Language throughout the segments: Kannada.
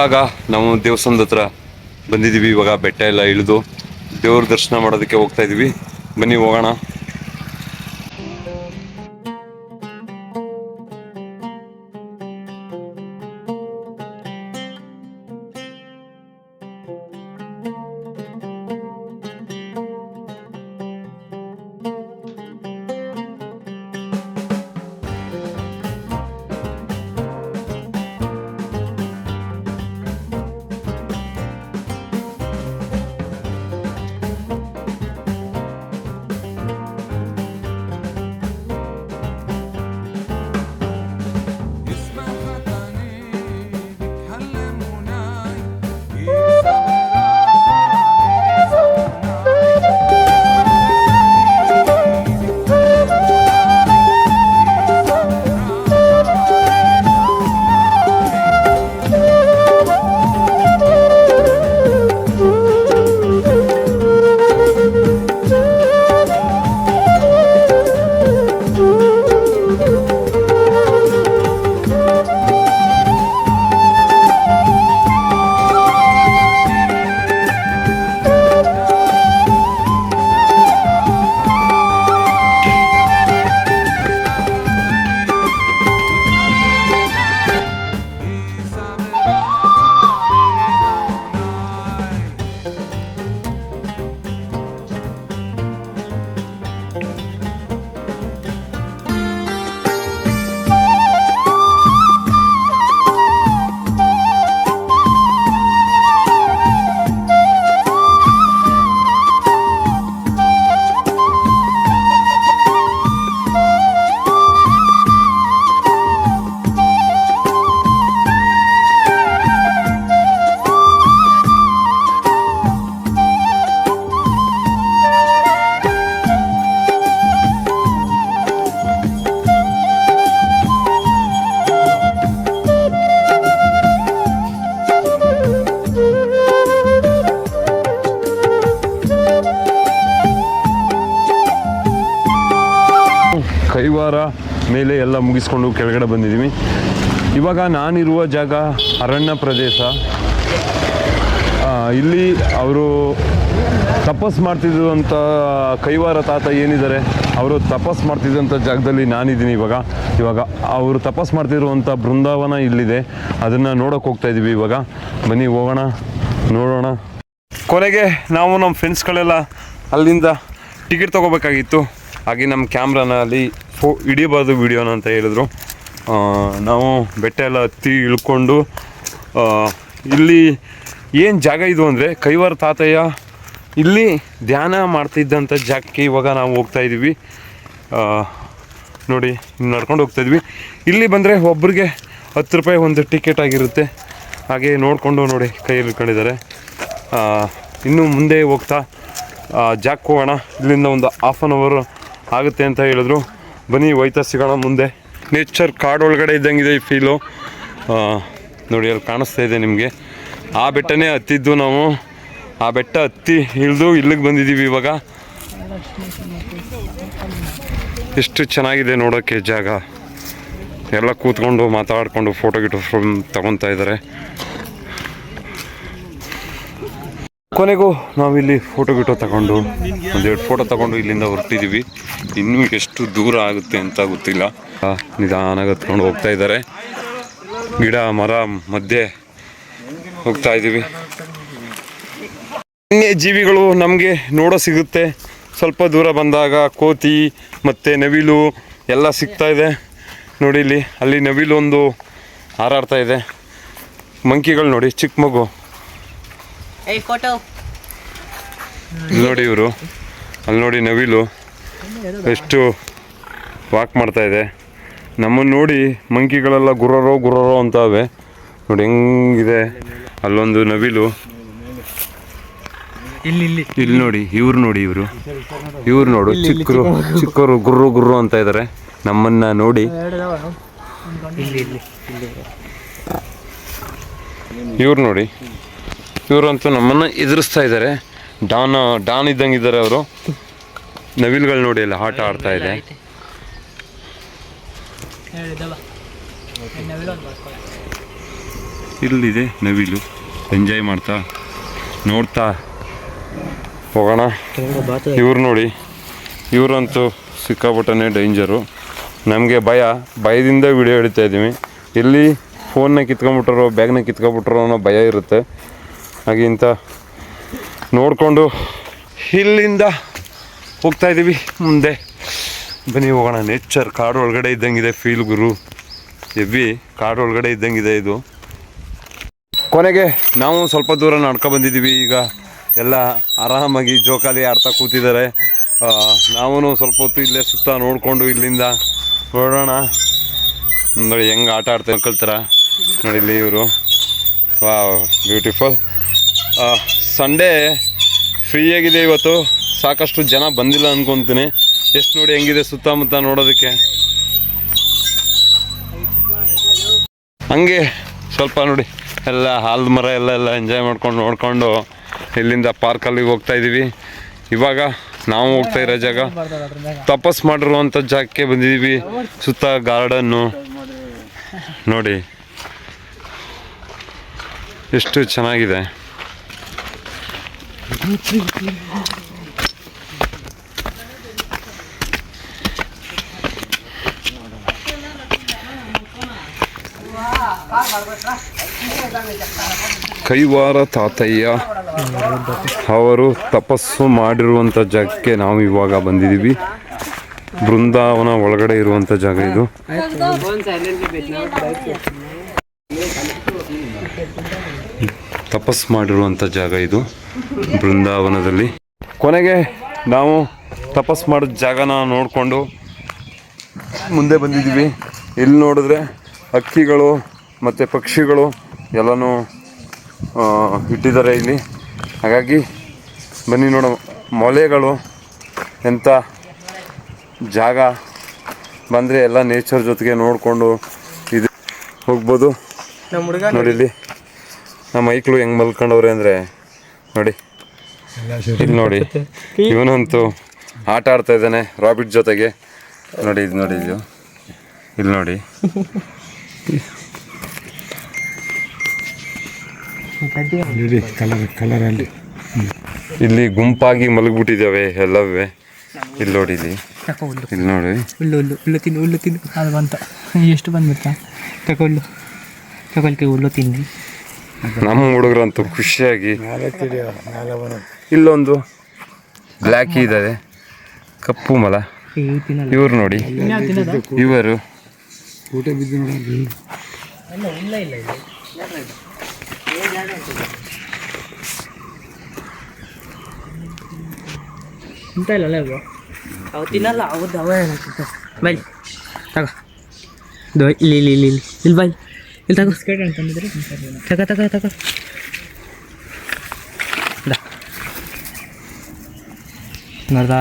ಇವಾಗ ನಾವು ದೇವಸ್ಥಾನದ ಹತ್ರ ಬಂದಿದ್ದೀವಿ. ಇವಾಗ ಬೆಟ್ಟ ಎಲ್ಲ ಇಳಿದು ದೇವ್ರ ದರ್ಶನ ಮಾಡೋದಕ್ಕೆ ಹೋಗ್ತಾ ಇದೀವಿ. ಬನ್ನಿ ಹೋಗೋಣ. ಕೈವಾರ ಮೇಲೆ ಎಲ್ಲ ಮುಗಿಸ್ಕೊಂಡು ಕೆಳಗಡೆ ಬಂದಿದ್ದೀವಿ. ಇವಾಗ ನಾನಿರುವ ಜಾಗ ಅರಣ್ಯ ಪ್ರದೇಶ. ಇಲ್ಲಿ ಅವರು ತಪಸ್ ಮಾಡ್ತಿದ್ದಂಥ ಕೈವಾರ ತಾತ ಏನಿದ್ದಾರೆ, ಅವರು ತಪಸ್ ಮಾಡ್ತಿದ್ದಂಥ ಜಾಗದಲ್ಲಿ ನಾನಿದ್ದೀನಿ ಇವಾಗ. ಇವಾಗ ಅವರು ತಪಸ್ ಮಾಡ್ತಿರುವಂಥ ಬೃಂದಾವನ ಇಲ್ಲಿದೆ. ಅದನ್ನು ನೋಡೋಕೆ ಹೋಗ್ತಾ ಇದ್ದೀವಿ ಇವಾಗ. ಬನ್ನಿ ಹೋಗೋಣ, ನೋಡೋಣ. ಕೊನೆಗೆ ನಾವು ನಮ್ಮ ಫ್ರೆಂಡ್ಸ್ಗಳೆಲ್ಲ ಅಲ್ಲಿಂದ ಟಿಕೆಟ್ ತೊಗೋಬೇಕಾಗಿತ್ತು. ಹಾಗೆ ನಮ್ಮ ಕ್ಯಾಮ್ರಾನ ಅಲ್ಲಿ ಫೋ ಹಿಡಿಬಾರ್ದು ವಿಡಿಯೋನ ಅಂತ ಹೇಳಿದ್ರು. ನಾವು ಬೆಟ್ಟ ಎಲ್ಲ ಹತ್ತಿ ಇಳ್ಕೊಂಡು ಇಲ್ಲಿ ಏನು ಜಾಗ ಇದು ಅಂದರೆ ಕೈವಾರ ತಾತಯ್ಯ, ಇಲ್ಲಿ ಧ್ಯಾನ ಮಾಡ್ತಿದ್ದಂಥ ಜಾಗಕ್ಕೆ ಇವಾಗ ನಾವು ಹೋಗ್ತಾ ಇದ್ದೀವಿ ನೋಡಿ ನಡ್ಕೊಂಡು ಹೋಗ್ತಾ ಇದ್ವಿ. ಇಲ್ಲಿ ಬಂದರೆ ಒಬ್ರಿಗೆ ಹತ್ತು ರೂಪಾಯಿ ಒಂದು ಟಿಕೆಟ್ ಆಗಿರುತ್ತೆ. ಹಾಗೆ ನೋಡಿಕೊಂಡು ನೋಡಿ ಕೈಯಲ್ಲಿ ಇಟ್ಕೊಂಡಿದ್ದಾರೆ. ಇನ್ನು ಮುಂದೆ ಹೋಗ್ತಾ ಜಾಕ್ ಹೋಗೋಣ. ಇಲ್ಲಿಂದ ಒಂದು ಹಾಫ್ ಆನ್ ಅವರು ಆಗುತ್ತೆ ಅಂತ ಹೇಳಿದ್ರು. ಬನ್ನಿ ಹೋಯ್ತಾ ಸಿಗೋಣ ಮುಂದೆ. ನೇಚರ್ ಕಾಡೊಳಗಡೆ ಇದ್ದಂಗಿದೆ ಈ ಫೀಲು ನೋಡಿ, ಅಲ್ಲಿ ಕಾಣಿಸ್ತಾ ಇದೆ ನಿಮಗೆ. ಆ ಬೆಟ್ಟನೇ ಹತ್ತಿದ್ದು ನಾವು. ಆ ಬೆಟ್ಟ ಹತ್ತಿ ಇಳಿದು ಇಲ್ಲಿಗೆ ಬಂದಿದ್ದೀವಿ ಇವಾಗ. ಎಷ್ಟು ಚೆನ್ನಾಗಿದೆ ನೋಡೋಕ್ಕೆ ಜಾಗ. ಎಲ್ಲ ಕೂತ್ಕೊಂಡು ಮಾತಾಡಿಕೊಂಡು ಫೋಟೋ ಗಿಟೋ ತಗೊತಾ ಇದ್ದಾರೆ. ಕೊನೆಗೂ ನಾವಿಲ್ಲಿ ಫೋಟೋ ಗಿಟೋ ತಗೊಂಡು, ಒಂದೆರಡು ಫೋಟೋ ತಗೊಂಡು ಇಲ್ಲಿಂದ ಹೊರಟಿದ್ದೀವಿ ಇನ್ನೂ ಎಷ್ಟು ದೂರ ಆಗುತ್ತೆ ಅಂತ ಗೊತ್ತಿಲ್ಲ. ನಿಧಾನಾಗಿ ಹತ್ಕೊಂಡು ಹೋಗ್ತಾ ಇದ್ದಾರೆ. ಗಿಡ, ಮರ ಮಧ್ಯೆ ಹೋಗ್ತಾ ಇದ್ದೀವಿ. ಜೀವಿಗಳು ನಮಗೆ ನೋಡೋ ಸಿಗುತ್ತೆ. ಸ್ವಲ್ಪ ದೂರ ಬಂದಾಗ ಕೋತಿ ಮತ್ತು ನವಿಲು ಎಲ್ಲ ಸಿಗ್ತಾ ಇದೆ. ನೋಡಿ ಇಲ್ಲಿ, ಅಲ್ಲಿ ನವಿಲು ಒಂದು ಹಾರಾಡ್ತಾ ಇದೆ. ಮಂಕಿಗಳು ನೋಡಿ ಚಿಕ್ಕ ಮಗು ಇಲ್ಲಿ ನೋಡಿ ಇವರು. ಅಲ್ಲಿ ನೋಡಿ ನವಿಲು. ಎಷ್ಟು ವಾಕ್ ಮಾಡ್ತಾ ಇದೆ. ನಮ್ಮನ್ನು ನೋಡಿ ಮಂಕಿಗಳೆಲ್ಲ ಗುರರೋ ಗುರರೋ ಅಂತಾವೆ. ನೋಡಿ ಹೆಂಗಿದೆ. ಅಲ್ಲೊಂದು ನವಿಲು. ಇಲ್ಲಿ ಇಲ್ಲಿ. ಇಲ್ಲಿ ನೋಡಿ ಇವ್ರು ನೋಡಿ ಇವರು. ಇವ್ರು ನೋಡು ಚಿಕ್ಕರು ಚಿಕ್ಕರು ಗುರ್ರು ಗುರ್ರು ಅಂತ ಇದ್ದಾರೆ ನಮ್ಮನ್ನ ನೋಡಿ. ಇಲ್ಲಿ ಇಲ್ಲಿ ಇಲ್ಲಿ. ಇವ್ರು ನೋಡಿ. ಇವರಂತೂ ನಮ್ಮನ್ನ ಎದುರಿಸ್ತಾ ಇದ್ದಾರೆ. ಡಾನ್ ಡಾನ್ ಇದ್ದಂಗೆ ಇದ್ದಾರೆ ಅವರು. ನವಿಲ್ಗಳು ನೋಡಿ ಎಲ್ಲ ಆಟ ಆಡ್ತಾ ಇದೆ. ಇಲ್ಲಿದೆ ನವಿಲು. ಎಂಜಾಯ್ ಮಾಡ್ತಾ, ನೋಡ್ತಾ ಹೋಗೋಣ. ಇವ್ರು ನೋಡಿ. ಇವರಂತೂ ಸಿಕ್ಕಾಪಟ್ಟನೆ ಡೇಂಜರು. ನಮಗೆ ಭಯ, ಭಯದಿಂದ ವಿಡಿಯೋ ಹಿಡಿತಾ ಇದ್ದೀವಿ. ಇಲ್ಲಿ ಫೋನ್ನ ಕಿತ್ಕೊಂಡ್ಬಿಟ್ರೋ ಬ್ಯಾಗ್ನ ಕಿತ್ಕೊಂಬಿಟ್ರೋ ಅನ್ನೋ ಭಯ ಇರುತ್ತೆ. ಹಾಗೆ ಇಂಥ ನೋಡಿಕೊಂಡು ಇಲ್ಲಿಂದ ಹೋಗ್ತಾ ಇದ್ದೀವಿ. ಮುಂದೆ ಬನ್ನಿ ಹೋಗೋಣ. ನೇಚರ್ ಕಾಡು ಒಳಗಡೆ ಇದ್ದಂಗಿದೆ ಫೀಲ್ ಗುರು. ಎವ್ವಿ ಕಾಡು ಒಳಗಡೆ ಇದ್ದಂಗಿದೆ ಇದು. ಕೊನೆಗೆ ನಾವು ಸ್ವಲ್ಪ ದೂರ ನಡ್ಕೊ ಬಂದಿದ್ದೀವಿ. ಈಗ ಎಲ್ಲ ಆರಾಮಾಗಿ ಜೋಕಾಲಿ ಆಡ್ತಾ ಕೂತಿದ್ದಾರೆ. ನಾವೂ ಸ್ವಲ್ಪ ಹೊತ್ತು ಇಲ್ಲೇ ಸುತ್ತ ನೋಡಿಕೊಂಡು ಇಲ್ಲಿಂದ ಹೊರಡೋಣ ನೋಡಿ, ಹೆಂಗೆ ಆಟ ಆಡ್ತಾ ಕಲ್ತಾರ ನೋಡಿ, ಇಲ್ಲಿ ಇವರು. ವಾ ಬ್ಯೂಟಿಫುಲ್ ಸಂಡೇ ಫ್ರೀಯಾಗಿದೆ ಇವತ್ತು. ಸಾಕಷ್ಟು ಜನ ಬಂದಿಲ್ಲ ಅನ್ಕೊಂತೀನಿ. ಎಷ್ಟು ನೋಡಿ ಹೆಂಗಿದೆ ಸುತ್ತಮುತ್ತ ನೋಡೋದಕ್ಕೆ? ಹಂಗೆ ಸ್ವಲ್ಪ ನೋಡಿ. ಎಲ್ಲ ಹಾಲ್ದ ಮರ ಎಲ್ಲ ಎಲ್ಲ ಎಂಜಾಯ್ ಮಾಡ್ಕೊಂಡು, ನೋಡಿಕೊಂಡು ಇಲ್ಲಿಂದ ಪಾರ್ಕಲ್ಲಿ ಹೋಗ್ತಾ ಇದ್ದೀವಿ ಇವಾಗ ನಾವು ಹೋಗ್ತಾ ಇರೋ ಜಾಗ. ತಪಸ್ ಮಾಡಿರುವಂಥ ಜಾಗಕ್ಕೆ ಬಂದಿದ್ದೀವಿ ಸುತ್ತ ಗಾರ್ಡನ್ನು ನೋಡಿ. ಎಷ್ಟು ಚೆನ್ನಾಗಿದೆ. ಕೈವಾರ ತಾತಯ್ಯ ಅವರು ತಪಸ್ಸು ಮಾಡಿರುವಂಥ ಜಾಗಕ್ಕೆ ನಾವು ಇವಾಗ ಬಂದಿದ್ದೀವಿ. ಬೃಂದಾವನ ಒಳಗಡೆ ಇರುವಂಥ ಜಾಗ ಇದು. ತಪಸ್ ಮಾಡಿರುವಂಥ ಜಾಗ ಇದು ಬೃಂದಾವನದಲ್ಲಿ. ಕೊನೆಗೆ ನಾವು ತಪಸ್ ಮಾಡಿದ ಜಾಗನ ನೋಡಿಕೊಂಡು ಮುಂದೆ ಬಂದಿದ್ದೀವಿ. ಇಲ್ಲಿ ನೋಡಿದ್ರೆ ಹಕ್ಕಿಗಳು ಮತ್ತು ಪಕ್ಷಿಗಳು ಎಲ್ಲನೂ ಇಟ್ಟಿದ್ದಾರೆ ಇಲ್ಲಿ. ಹಾಗಾಗಿ ಬನ್ನಿ ನೋಡೋ ಮೊಲೆಗಳು ಎಂಥ ಜಾಗ ಬಂದರೆ ಎಲ್ಲ ನೇಚರ್ ಜೊತೆಗೆ ನೋಡಿಕೊಂಡು ಇದು ಹೋಗ್ಬೋದು. ನೋಡಿಲ್ಲಿ ನೋಡಿ ಇಲ್ಲಿ. ನಮ್ಮ ಮೈಕ್ಳು ಹೆಂಗೆ ಮಲ್ಕೊಂಡವ್ರೆ ಅಂದರೆ ನೋಡಿ. ಇಲ್ಲಿ ನೋಡಿ. ಇವನಂತೂ ಆಟ ಆಡ್ತಾ ಇದ್ದಾನೆ ರಾಬಿಟ್ ಜೊತೆಗೆ. ನೋಡಿ ಇದು ನೋಡಿ ಇದು. ಇಲ್ಲಿ ನೋಡಿ. ಇಲ್ಲಿ ಗುಂಪಾಗಿ ಮಲಗ್ಬಿಟ್ಟಿದ್ದಾವೆ ಎಲ್ಲವೇ. ಇಲ್ಲಿ ನೋಡಿ ಇಲ್ಲಿ. ಇಲ್ಲಿ ನೋಡಿ. ಹುಲ್ಲು ಹುಲ್ಲು ಹುಲ್ಲು ತಿನ್ನು ಹುಲ್ಲು ತಿನ್ನು. ಅದು ಬಂತ. ಎಷ್ಟು ಬಂದ್ಬಿಡ್ತಾ? ತಗೊಳ್ಳು ತಗೊಳ್ತೀವಿ ತಗೊಳ್ತಿ ಹುಲ್ಲು ತಿನ್ನಿ. ನಮ್ಮ ಹುಡುಗರಂತೂ ಖುಷಿಯಾಗಿ ಇಲ್ಲೊಂದು ಬ್ಲ್ಯಾಕ್ ಇದ್ದಾರೆ ಕಪ್ಪು ಮಲ. ಇವರು ನೋಡಿ. ಇವರು. ಇಲ್ಲ ಇಲ್ಲ ಇಲ್ಲ ಇಲ್ಲ ಇಂತ ಇಲ್ಲ ಇವು ಅವು ತಿನ್ನಲ್ಲ ಅವದ್ದು ಅವೇ ಬೈ. ತಗ. ಇದು ಇಲ್ಲಿ ಇಲ್ಲಿ ಇಲ್ಲಿ ಇಲ್ಲಿ ಇಲ್ಲಿ ಬೈ. ಇಲ್ಲಿ ತಗೋ. ಸ್ಕೇಟ್ ಅಂತಂದಿದ್ರೆ ತಗ ತಗ. ತಗೋ ನೋಡ್ದ?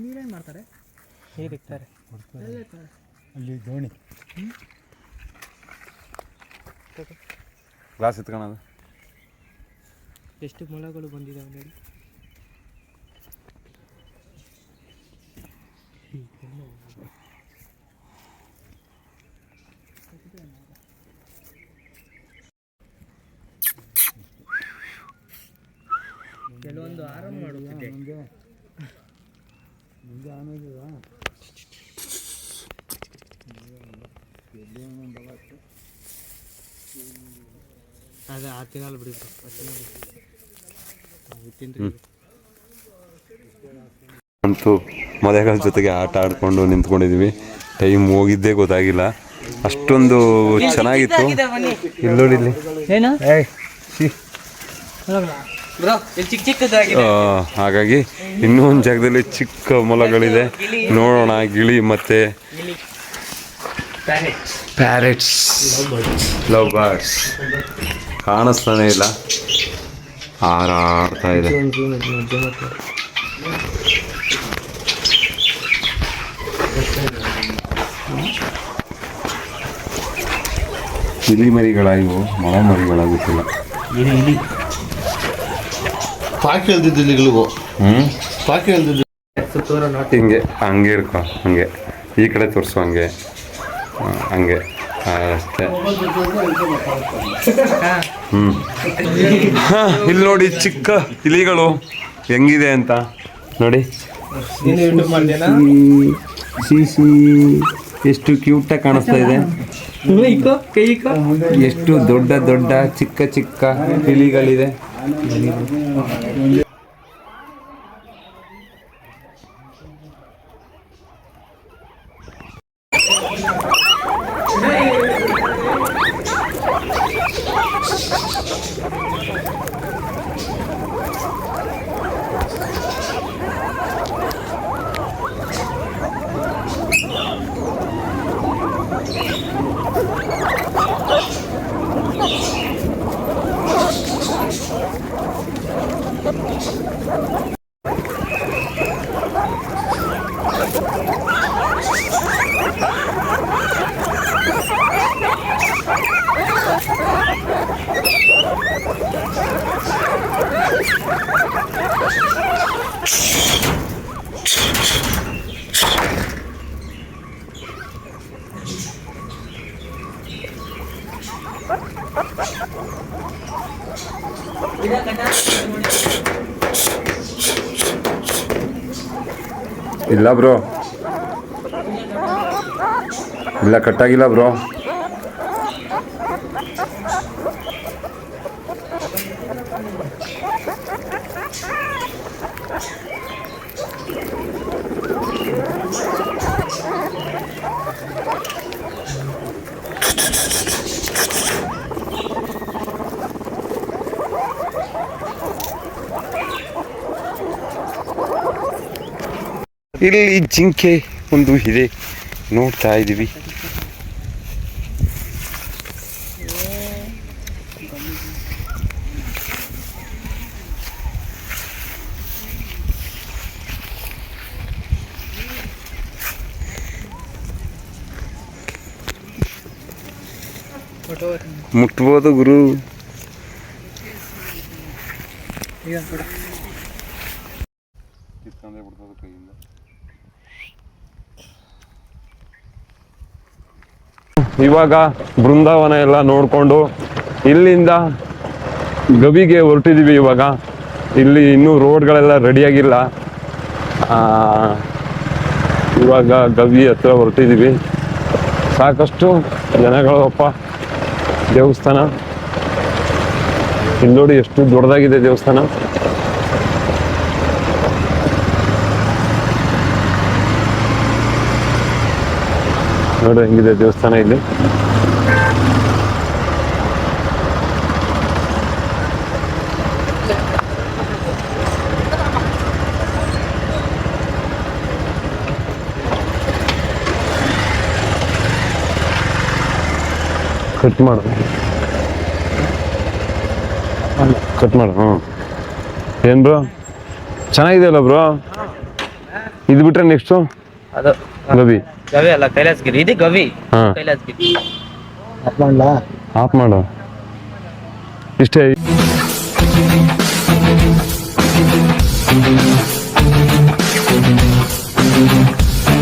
ನೀರೇನು ಮಾಡ್ತಾರೆ? ಹೇಗೆ ದೋಣಿ. ಗ್ಲಾಸ್ ಎತ್ಕೊಳ್ಳೋದು ಎಷ್ಟು ಮೊಳಗಳು ಬಂದಿದ್ದಾವೆ ನೋಡಿ. ಕೆಲವೊಂದು ಆರಾಮ ಮಾಡುತ್ತಿದೆ ಅದೇ ಆ ತಿನ್ನಲ್ಲ ಬಿಡಿ ಅಂತೂ ಮಳೆಗಾಲ ಜೊತೆಗೆ ಆಟ ಆಡ್ಕೊಂಡು ನಿಂತ್ಕೊಂಡಿದ್ವಿ. ಟೈಮ್ ಹೋಗಿದ್ದೇ ಗೊತ್ತಾಗಿಲ್ಲ. ಅಷ್ಟೊಂದು ಚೆನ್ನಾಗಿತ್ತು. ಇಲ್ಲಿ ನೋಡಿ ಇಲ್ಲಿ. ಹಾಗಾಗಿ ಇನ್ನೂ ಒಂದು ಜಾಗದಲ್ಲಿ ಚಿಕ್ಕ ಮೊಲಗಳಿದೆ. ನೋಡೋಣ ಗಿಳಿ ಮತ್ತೆ ಪ್ಯಾರೆಟ್ಸ್ ಲವ್ ಬರ್ಡ್ಸ್ ಕಾಣಿಸ್ತಾನೆ ಇಲ್ಲ. ಹಾರಾಡ್ತಾ ಇದೆ. ಇಲಿ ಮರಿಗಳಾಗಿವು ಮೊಳ ಮರಿಗಳಾಗುತ್ತಿಲ್ಲ ಪಾಕಿ ಇಲ್ಲಿಗೂ ಹ್ಞೂ ಪಾಕಿ ಹೇಳ್ತಿದ್ದ ಹಿಂಗೆ ಹಂಗೆ ಇರ್ಕೊ ಹಂಗೆ. ಈ ಕಡೆ ತೋರಿಸು ಹಂಗೆ. ಆ, ಹಂಗೆ. ಅಷ್ಟೇ. ಹ್ಞೂ ಹಾ, ಇಲ್ಲಿ ನೋಡಿ ಚಿಕ್ಕ ಇಲಿಗಳು ಹೆಂಗಿದೆ ಅಂತ. ನೋಡಿ. ಸಿ ಸಿ ಎಷ್ಟು ಕ್ಯೂಟಾಗಿ ಕಾಣಿಸ್ತಾ ಇದೆ. ಎಷ್ಟು ದೊಡ್ಡ ದೊಡ್ಡ ಚಿಕ್ಕ ಚಿಕ್ಕ ಇಲಿಗಳಿದೆ. Ah, no, no, ಇಲ್ಲ ಬ್ರೋ. ಇಲ್ಲ ಕಟ್ಟಾಗಿಲ್ಲ ಬ್ರೋ. ಇಲ್ಲಿ ಜಿಂಕೆ ಒಂದು ಇದೆ. ನೋಡ್ತಾ ಇದ್ದೀವಿ. ಮುಟ್ಬೋದು ಗುರು. ಇವಾಗ ಬೃಂದಾವನ ಎಲ್ಲ ನೋಡಿಕೊಂಡು ಇಲ್ಲಿಂದ ಗವಿಗೆ ಹೊರಟಿದ್ದೀವಿ ಇವಾಗ. ಇಲ್ಲಿ ಇನ್ನೂ ರೋಡ್ಗಳೆಲ್ಲ ರೆಡಿಯಾಗಿಲ್ಲ. ಇವಾಗ ಗವಿ ಹತ್ರ ಹೊರಟಿದ್ದೀವಿ ಸಾಕಷ್ಟು ಜನಗಳಪ್ಪ, ದೇವಸ್ಥಾನ. ಇಲ್ಲಿ ನೋಡಿ ಎಷ್ಟು ದೊಡ್ಡದಾಗಿದೆ ದೇವಸ್ಥಾನ. ನೋಡಿ ಹೆಂಗಿದೆ ದೇವಸ್ಥಾನ ಇಲ್ಲಿ? ಕಟ್ ಮಾಡು. ಕಟ್ ಮಾಡು ಹ್ಞೂ ಏನು ಬ್ರೋ ಚೆನ್ನಾಗಿದೆಯಲ್ಲ ಬ್ರೋ ಇದು ಬಿಟ್ರೆ ನೆಕ್ಸ್ಟು ಅದು. ಗವಿ ಗವಿ ಅಲ್ಲ ಕೈಲಾಸಗಿರಿ. ಇದು ಗವಿ. ಹಾಂ. ಕೈಲಾಸಗಿರಿ. ಆಫ್ ಮಾಡು. ಇಷ್ಟೇ